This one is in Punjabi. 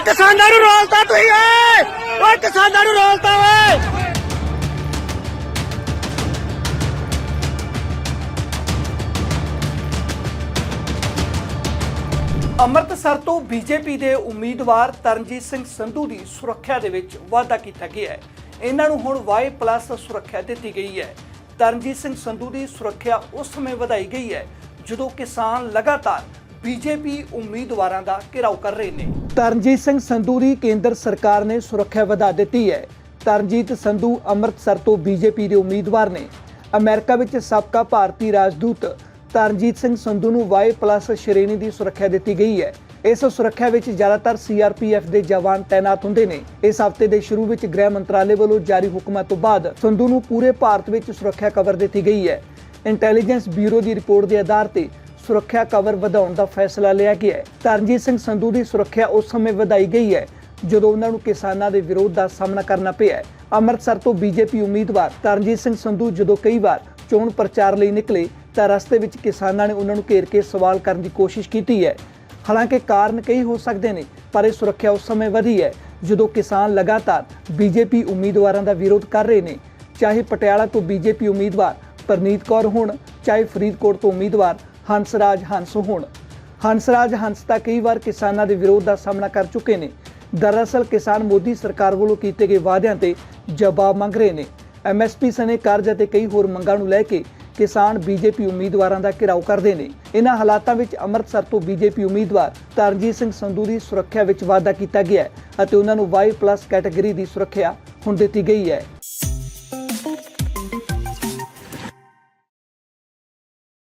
ਓਏ ਕਿਸਾਨਾਂ ਨੂੰ ਰੋਲਤਾ ਤੁਸੀਂ, ਓਏ। ਓਏ ਕਿਸਾਨਾਂ ਨੂੰ ਰੋਲਤਾ, ਓਏ। ਅੰਮ੍ਰਿਤਸਰ ਤੋਂ ਬੀਜੇਪੀ ਦੇ ਉਮੀਦਵਾਰ ਤਰਨਜੀਤ ਸਿੰਘ ਸੰਧੂ ਦੀ ਸੁਰੱਖਿਆ ਦੇ ਵਿੱਚ ਵਾਅਦਾ ਕੀਤਾ ਗਿਆ ਹੈ। ਇਹਨਾਂ ਨੂੰ ਹੁਣ ਵਾਈ ਪਲੱਸ ਸੁਰੱਖਿਆ ਦਿੱਤੀ ਗਈ ਹੈ। ਤਰਨਜੀਤ ਸਿੰਘ ਸੰਧੂ ਦੀ ਸੁਰੱਖਿਆ ਉਸ ਸਮੇਂ ਵਧਾਈ ਗਈ ਹੈ ਜਦੋਂ ਕਿਸਾਨ ਲਗਾਤਾਰ ਬੀਜੇਪੀ ਉਮੀਦਵਾਰਾਂ ਦਾ ਘਿਰਾਓ ਕਰ ਰਹੇ ਨੇ। ਤਰਨਜੀਤ ਸਿੰਘ ਸੰਧੂ ਦੀ ਕੇਂਦਰ ਸਰਕਾਰ ਨੇ ਸੁਰੱਖਿਆ ਵਧਾ ਦਿੱਤੀ ਹੈ। ਤਰਨਜੀਤ ਸੰਧੂ ਅੰਮ੍ਰਿਤਸਰ ਤੋਂ ਬੀਜੇਪੀ ਦੇ ਉਮੀਦਵਾਰ ਨੇ। ਅਮਰੀਕਾ ਵਿੱਚ ਸਾਬਕਾ ਭਾਰਤੀ ਰਾਜਦੂਤ ਤਰਨਜੀਤ ਸਿੰਘ ਸੰਧੂ ਨੂੰ ਵਾਈ ਸ਼੍ਰੇਣੀ ਦੀ ਸੁਰੱਖਿਆ ਦਿੱਤੀ ਗਈ ਹੈ। ਇਸ ਸੁਰੱਖਿਆ ਵਿੱਚ ਜ਼ਿਆਦਾਤਰ ਸੀਆਰਪੀਐਫ ਦੇ ਜਵਾਨ ਤਾਇਨਾਤ ਹੁੰਦੇ ਨੇ। ਇਸ ਹਫ਼ਤੇ ਦੇ ਸ਼ੁਰੂ ਵਿੱਚ ਗ੍ਰਹਿ ਮੰਤਰਾਲੇ ਵੱਲੋਂ ਜਾਰੀ ਹੁਕਮਾਂ ਤੋਂ ਬਾਅਦ ਸੰਧੂ ਨੂੰ ਪੂਰੇ ਭਾਰਤ ਵਿੱਚ ਸੁਰੱਖਿਆ ਕਵਰ ਦਿੱਤੀ ਗਈ ਹੈ। ਇੰਟੈਲੀਜੈਂਸ ਬਿਊਰੋ ਦੀ ਰਿਪੋਰਟ ਦੇ ਆਧਾਰ ਤੇ ਸੁਰੱਖਿਆ ਕਵਰ ਵਧਾਉਣ ਦਾ ਫੈਸਲਾ ਲਿਆ ਗਿਆ ਹੈ। ਤਰਨਜੀਤ ਸਿੰਘ ਸੰਧੂ ਦੀ ਸੁਰੱਖਿਆ ਉਸ ਸਮੇਂ ਵਧਾਈ ਗਈ ਹੈ, ਜਦੋਂ ਉਹਨਾਂ ਨੂੰ ਕਿਸਾਨਾਂ ਦੇ ਵਿਰੋਧ ਦਾ ਸਾਹਮਣਾ ਕਰਨਾ ਪਿਆ ਅੰਮ੍ਰਿਤਸਰ ਤੋਂ ਬੀਜੇਪੀ ਉਮੀਦਵਾਰ ਤਰਨਜੀਤ ਸਿੰਘ ਸੰਧੂ ਜਦੋਂ ਕਈ ਵਾਰ ਚੋਣ ਪ੍ਰਚਾਰ ਲਈ ਨਿਕਲੇ, ਤਾਂ ਰਸਤੇ ਵਿੱਚ ਕਿਸਾਨਾਂ ਨੇ ਉਹਨਾਂ ਨੂੰ ਘੇਰ ਕੇ ਸਵਾਲ ਕਰਨ ਦੀ ਕੋਸ਼ਿਸ਼ ਕੀਤੀ ਹੈ। ਹਾਲਾਂਕਿ ਕਾਰਨ ਕਈ ਹੋ ਸਕਦੇ ਨੇ, ਪਰ ਇਹ ਸੁਰੱਖਿਆ ਉਸ ਸਮੇਂ ਵਧੀ ਹੈ, ਜਦੋਂ ਕਿਸਾਨ ਲਗਾਤਾਰ ਬੀਜੇਪੀ ਉਮੀਦਵਾਰਾਂ ਦਾ ਵਿਰੋਧ ਕਰ ਰਹੇ ਨੇ। ਚਾਹੇ ਪਟਿਆਲਾ ਤੋਂ ਬੀਜੇਪੀ ਉਮੀਦਵਾਰ ਪਰਨੀਤ ਕੌਰ ਹੋਣ, ਚਾਹੇ ਫਰੀਦਕੋਟ ਤੋਂ ਉਮੀਦਵਾਰ ਹੰਸਰਾਜ ਹੰਸ ਹੋਣ। ਹੰਸਰਾਜ ਹੰਸ ਤਾਂ ਕਈ ਵਾਰ ਕਿਸਾਨਾਂ ਦੇ ਵਿਰੋਧ ਦਾ ਸਾਹਮਣਾ ਕਰ ਚੁੱਕੇ ਨੇ। ਦਰਅਸਲ ਕਿਸਾਨ ਮੋਦੀ ਸਰਕਾਰ ਵੱਲੋਂ ਕੀਤੇ ਗਏ ਵਾਅਦਿਆਂ ਤੇ ਜਵਾਬ ਮੰਗ ਰਹੇ ਨੇ। ਐਮਐਸਪੀ ਸਣੇ ਕਰਜ਼ ਅਤੇ ਕਈ ਹੋਰ ਮੰਗਾਂ ਨੂੰ ਲੈ ਕੇ ਕਿਸਾਨ ਬੀਜੇਪੀ ਉਮੀਦਵਾਰਾਂ ਦਾ ਘਿਰਾਓ ਕਰਦੇ ਨੇ। ਇਹਨਾਂ ਹਾਲਾਤਾਂ ਵਿੱਚ ਅੰਮ੍ਰਿਤਸਰ ਤੋਂ ਬੀਜੇਪੀ ਉਮੀਦਵਾਰ ਤਰਨਜੀਤ ਸਿੰਘ ਸੰਧੂ ਦੀ ਸੁਰੱਖਿਆ ਵਿੱਚ ਵਾਅਦਾ ਕੀਤਾ ਗਿਆ ਹੈ ਅਤੇ ਉਹਨਾਂ ਨੂੰ ਵਾਈ ਪਲੱਸ ਕੈਟਾਗਰੀ ਦੀ ਸੁਰੱਖਿਆ ਹੁਣ ਦਿੱਤੀ ਗਈ ਹੈ।